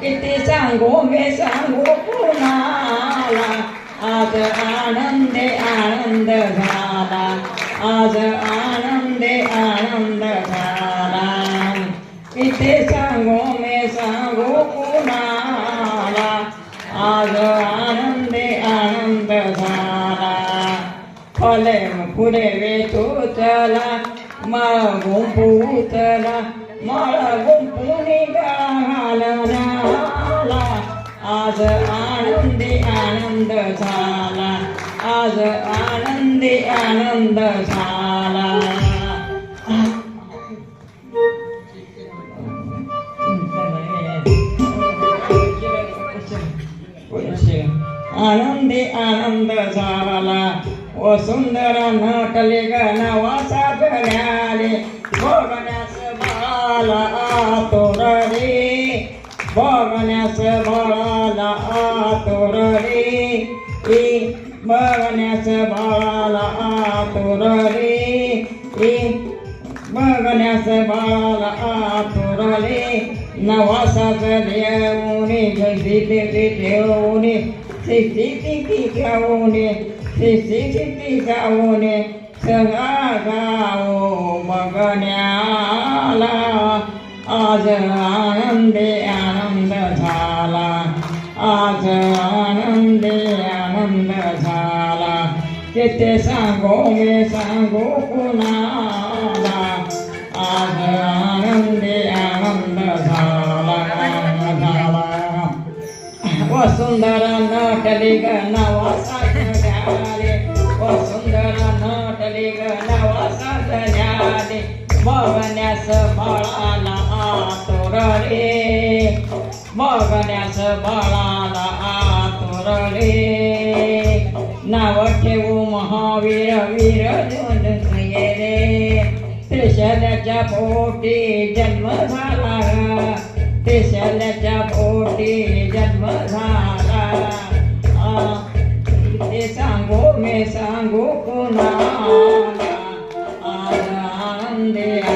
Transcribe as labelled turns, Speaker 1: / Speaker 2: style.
Speaker 1: किती सांगू मी सांगू कुणाला आज आनंदे आनंद झाला आज आनंदे आनंद झाला किती सांगू मी सांगू कुणाला आज आनंदे आनंद झाला फले पुढे तू चला मागून पुचला मळ गुंपुनी घालला आज आनंदी आनंद झाला. आज आनंदी आनंद झाला. आनंदी आनंद झाला. ओ सुंदर नटले ग नवासा गण्याले बघण्यास बाळाला आतुर बघण्यास बाळाला आतुर रे ए बघण्यास बाळाला आतुर रे ए बघण्यास बाळाला आतुरले नवासाच देऊने गजिते देऊने. स्थिती गाऊने स्थिती गाऊने सगळा गाव बघण्याला आज आनंद झाला आज आनंदे आनंद झाला किती सांगो मी सांगू कुणाला? आज आनंदे आनंद झाला झाला वसुंधर नटली ग गण्याले वसुंधर नटली ग बघण्यास बाळाला आतुर रे मगण्याच बळाला आतुरले नाव ठेवू महावीर वीर तुये रे त्रिशल्याच्या पोटी जन्म झाला. त्रिशल्याच्या पोटी जन्म झाला. ते सांगू मी सांगू पुन्हा आनंदे